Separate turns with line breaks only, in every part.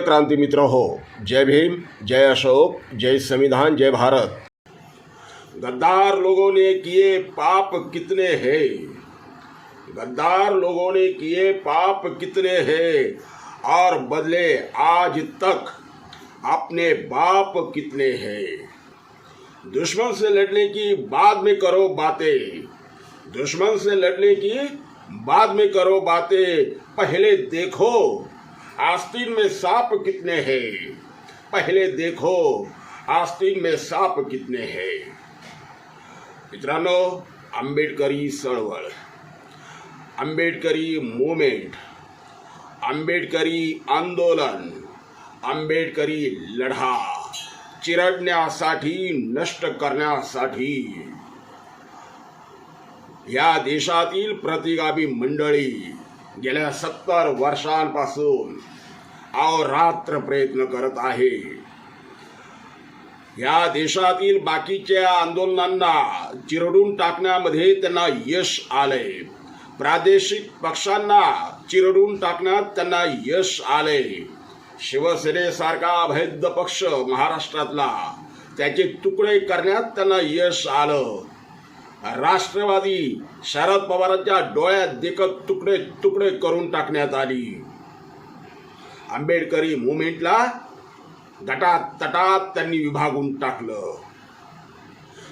क्रांती मित्र हो, जय भीम, जय अशोक, जय संविधान, जय भारत। गद्दार लोगों ने किए पाप कितने हैं? गद्दार लोगों ने किए पाप कितने हैं? और बदले आज तक अपने बाप कितने हैं? दुश्मन से लड़ने की बाद में करो बातें। दुश्मन से लड़ने की बाद में करो बातें। पहले देखो आस्तीन में सांप कितने हैं? पहले देखो, आस्तीन में सांप कितने हैं? मित्रांनो आंबेडकरी चळवळ आंबेडकरी मुवमेंट आंबेडकरी आंदोलन आंबेडकरी लढा, चिरडण्यासाठी, नष्ट करण्यासाठी. या देशातील प्रतिगामी मंडळी गेल्या सत्तर वर्षांपासून अहोरात्र प्रयत्न करत आहे. या देशातील बाकीच्या आंदोलनांना चिरडून टाकण्यामध्ये त्यांना यश आलंय. प्रादेशिक पक्षांना चिरडून टाकण्यात त्यांना यश आले शिवसेनेसारखा अभेद्य पक्ष महाराष्ट्रातला त्याचे तुकडे करण्यात त्यांना यश आलं. राष्ट्रवादी शरद पवारांच्या डोळ्यात देखत तुकडे तुकडे करून टाकण्यात आली. आंबेडकरी मुवमेंटला गटात तटात त्यांनी विभागून टाकलं.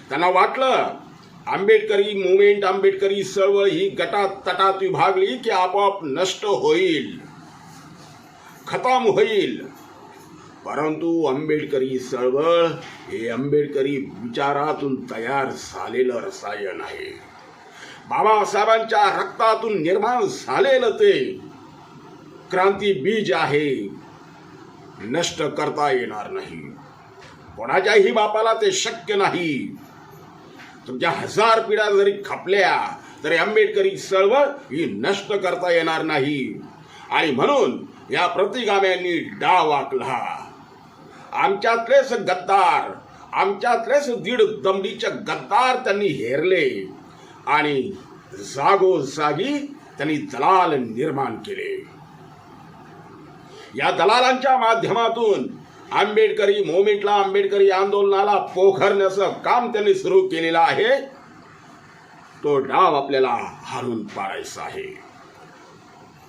त्यांना वाटलं आंबेडकरी मुवमेंट आंबेडकरी चळवळ ही गटात तटात विभागली की आपोआप नष्ट होईल खतम होईल. परंतु आंबेडकरी चळवळ हे आंबेडकरी विचारातून तयार झालेलं रसायन आहे. बाबासाहेबांच्या रक्तातून निर्माण झालेलं ते क्रांती बीज आहे. नष्ट करता येणार नाही. कोणाच्याही बापाला ते शक्य नाही. तुमच्या हजार पिढ्या जरी खपल्या तरी आंबेडकरी चळवळ ही नष्ट करता येणार नाही. आणि म्हणून या प्रतिगाम्यांनी डाव आखला. आमच्यातलेच गद्दार आमच्यातलेच दीड दमडीचे गद्दार त्यांनी हेरले आणि जागोजागी त्यांनी दलाल निर्माण केले. या दलालांच्या माध्यमातून आंबेडकरी मोमेंटला आंबेडकरी आंदोलनाला पोखरण्याचं काम त्यांनी सुरू केलेलं आहे. तो डाव आपल्याला हारून पाडायचा आहे.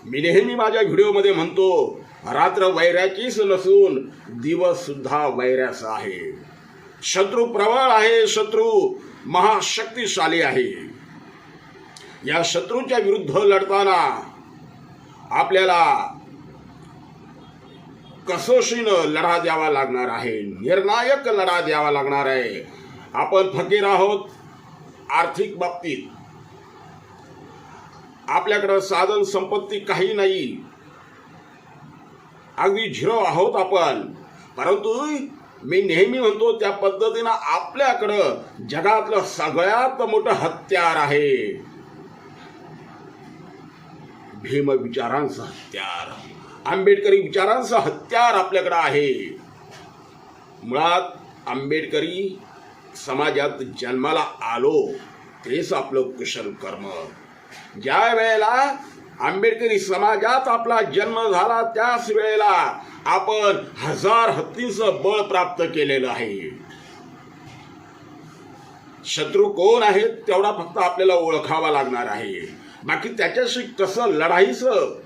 मी नेहमी माझ्या व्हिडिओमध्ये म्हणतो रात्र वैऱ्याचीच नसून दिवस सुद्धा वैऱ्याचा आहे. शत्रू प्रबळ आहे शत्रू महाशक्तिशाली आहे. या शत्रूच्या विरुद्ध लढताना आपल्याला कसोशीनं लढा द्यावा लागणार आहे निर्णायक लढा द्यावा लागणार आहे. आपण फकीर आहोत आर्थिक बाबतीत. आपल्याकडं साधन संपत्ती काही नाही. अगदी झिरो आहोत आपण. परंतु मी नेहमी म्हणतो त्या पद्धतीनं आपल्याकडं जगातलं सगळ्यात मोठं हत्यार आहे. भीम विचारांचं हत्यार. आंबेडकरी विचारांचं हत्यार आपल्याकडं आहे. मुळात आंबेडकरी समाजात जन्माला आलो तेच आपलं कुशल कर्म. ज्या वेळेला आंबेडकरी समाजात आपला जन्म झाला त्याच वेळेला आपण हजार हत्तींचं बळ प्राप्त केलेलं आहे. शत्रू कोण आहेत तेवढा फक्त आपल्याला ओळखावा लागणार आहे. बाकी त्याच्याशी कसं लढायचं?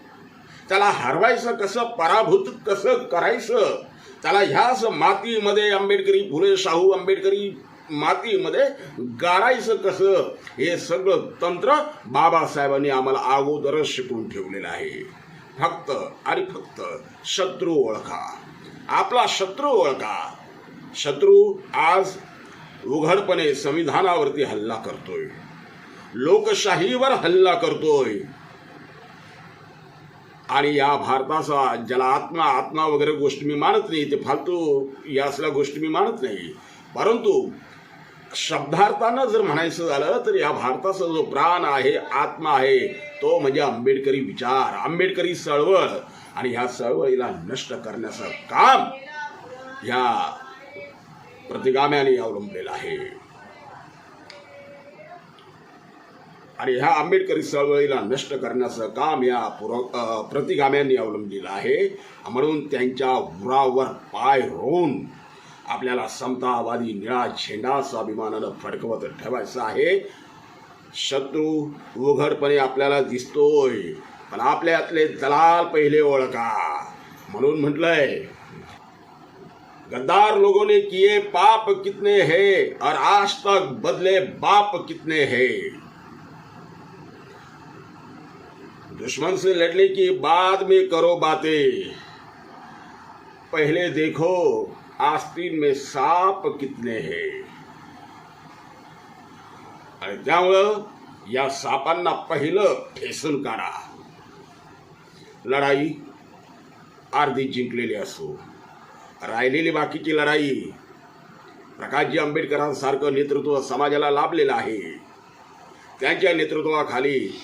त्याला हरवायचं कसं? पराभूत कसं करायचं? त्याला ह्याच मातीमध्ये आंबेडकरी फुले शाहू आंबेडकरी मातीमध्ये गाडायचं कसं? हे सगळं तंत्र बाबासाहेबांनी आम्हाला अगोदरच शिकवून ठेवलेलं आहे. फक्त आणि फक्त शत्रू ओळखा. आपला शत्रू ओळखा. शत्रू आज उघडपणे संविधानावरती हल्ला करतोय. लोकशाहीवर हल्ला करतोय. आणि या भारताचा ज्याला आत्मा आत्मा वगैरे गोष्टी मी मानत नाही ते फालतू या असल्या गोष्टी मी मानत नाही. परंतु शब्दार्थानं जर म्हणायचं झालं तर या भारताचा जो प्राण आहे आत्मा आहे तो म्हणजे आंबेडकरी विचार आंबेडकरी चळवळ. आणि ह्या चळवळीला नष्ट करण्याचं काम ह्या प्रतिगाम्याने अवलंबलेलं आहे. आणि ह्या आंबेडकरी चळवळीला नष्ट करण्याचं काम या पुर प्रतिगाम्यांनी अवलंबलेलं आहे. म्हणून त्यांच्या उरावर पाय रोवून आपल्याला समतावादी निळा झेंडा स्वाभिमानानं फडकवत ठेवायचं आहे. शत्रू उघडपणे आपल्याला दिसतोय पण आपल्यातले दलाल पहिले ओळखा. म्हणून म्हटलंय गद्दार लोगों ने किए पाप कितने हैं और आज तक बदले बाप कितने हैं. दुश्मन से लड़ने की बाद में करो बातें। पहले देखो आस्तीन में साप कितने हे? आणि त्यामुळं या सापांना पहिलं ठेसून काढा. लढाई अर्धी जिंकलेली असो राहिलेली बाकीची लढाई प्रकाशजी आंबेडकरांसारखं नेतृत्व समाजाला लाभलेलं आहे. त्यांच्या नेतृत्वाखाली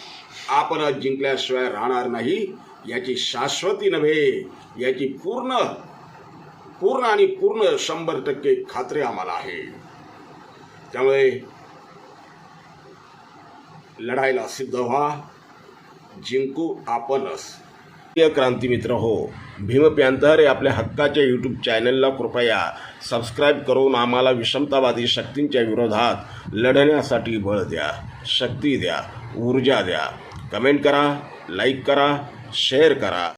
आपणच जिंकल्याशिवाय राहणार नाही याची शाश्वती नव्हे याची पूर्ण पूर्ण आणि पूर्ण शंभर टक्के खात्री आम्हाला आहे. त्यामुळे लढायला सिद्ध व्हा. जिंकू आपणच. प्रिय क्रांतिमित्र हो भीम प्यांतर या आपल्या हक्काच्या यूट्यूब चॅनलला कृपया सबस्क्राईब करून आम्हाला विषमतावादी शक्तींच्या विरोधात लढण्यासाठी बळ द्या शक्ती द्या ऊर्जा द्या. कमेंट करा लाईक करा शेअर करा.